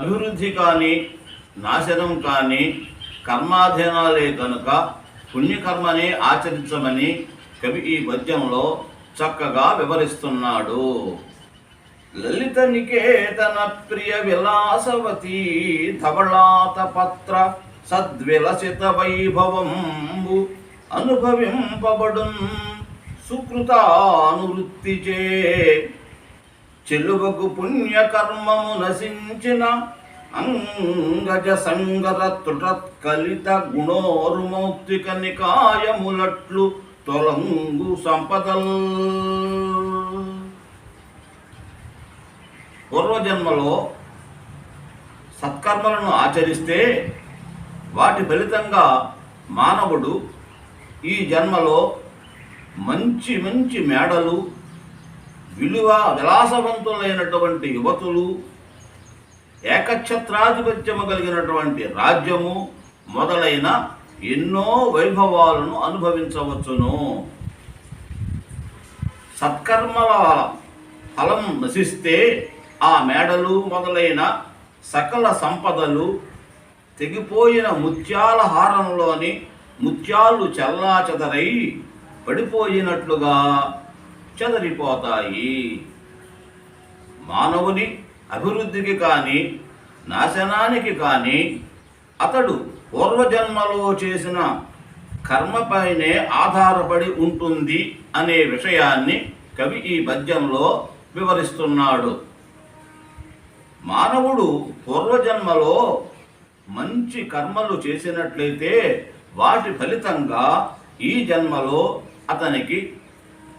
అభివృద్ధి కానీ నాశనం కానీ కర్మాధీనాలే కనుక పుణ్యకర్మని ఆచరించమని కవి ఈ పద్యంలో చక్కగా వివరిస్తున్నాడు. లలిత నికేతన ప్రియ విలాసవతి ధవళాత పత్ర సద్విలసిత వైభవంబు అనుభవింపబడున్ సుకృతానువృత్తిచే చెలువకు పుణ్యకర్మము నశించిన అంగజ సంగర తుటత్కలిత గుణోరుమౌక్తిక నికాయములట్లు తొలంగు సంపదల్. పూర్వజన్మలో సత్కర్మలను ఆచరిస్తే వాటి ఫలితంగా మానవుడు ఈ జన్మలో మంచి మంచి మేడలు విలువ విలాసవంతులైనటువంటి యువతులు ఏకఛత్రాధిపత్యము కలిగినటువంటి రాజ్యము మొదలైన ఎన్నో వైభవాలను అనుభవించవచ్చును. సత్కర్మల ఫలం నశిస్తే ఆ మేడలు మొదలైన సకల సంపదలు తెగిపోయిన ముత్యాల హారంలోని ముత్యాలు చల్లా చెదరై పడిపోయినట్లుగా చెదరిపోతాయి. మానవుని అభివృద్ధికి కానీ నాశనానికి కానీ అతడు పూర్వజన్మలో చేసిన కర్మపైనే ఆధారపడి ఉంటుంది అనే విషయాన్ని కవి ఈ పద్యంలో వివరిస్తున్నాడు. మానవుడు పూర్వజన్మలో మంచి కర్మలు చేసినట్లయితే వాటి ఫలితంగా ఈ జన్మలో అతనికి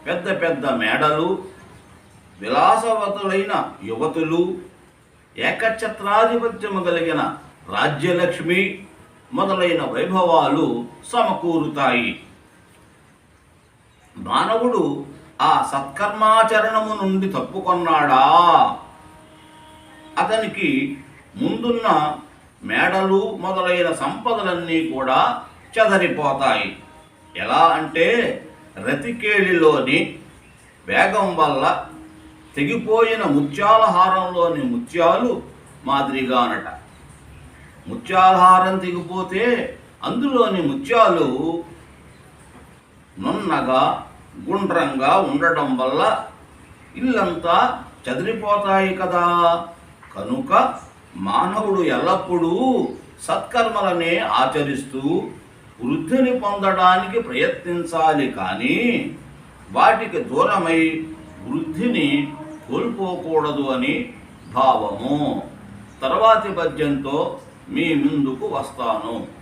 పెద్ద పెద్ద మేడలు విలాసవతులైన యువతులు ఏకఛత్రాధిపత్యము కలిగిన రాజ్యలక్ష్మి మొదలైన వైభవాలు సమకూరుతాయి. మానవుడు ఆ సత్కర్మాచరణము నుండి తప్పుకొన్నాడా? అతనికి ముందున్న మేడలు మొదలైన సంపదలన్నీ కూడా చెదరిపోతాయి. ఎలా అంటే రతికేళిలోని వేగం వల్ల తెగిపోయిన ముత్యాల హారంలోని ముత్యాలు మాదిరిగానట ముత్యాల హారం తెగిపోతే అందులోని ముత్యాలు నున్నగా గుండ్రంగా ఉండటం వల్ల ఇల్లంతా చదిరిపోతాయి కదా. కనుక మానవుడు ఎల్లప్పుడూ సత్కర్మలనే ఆచరిస్తూ వృద్ధిని పొందడానికి ప్రయత్నించాలి కానీ వాటికి దూరమై వృద్ధిని కోల్పోకూడదు అని భావము. తర్వాతి పద్యంతో మీ ముందుకు వస్తాను.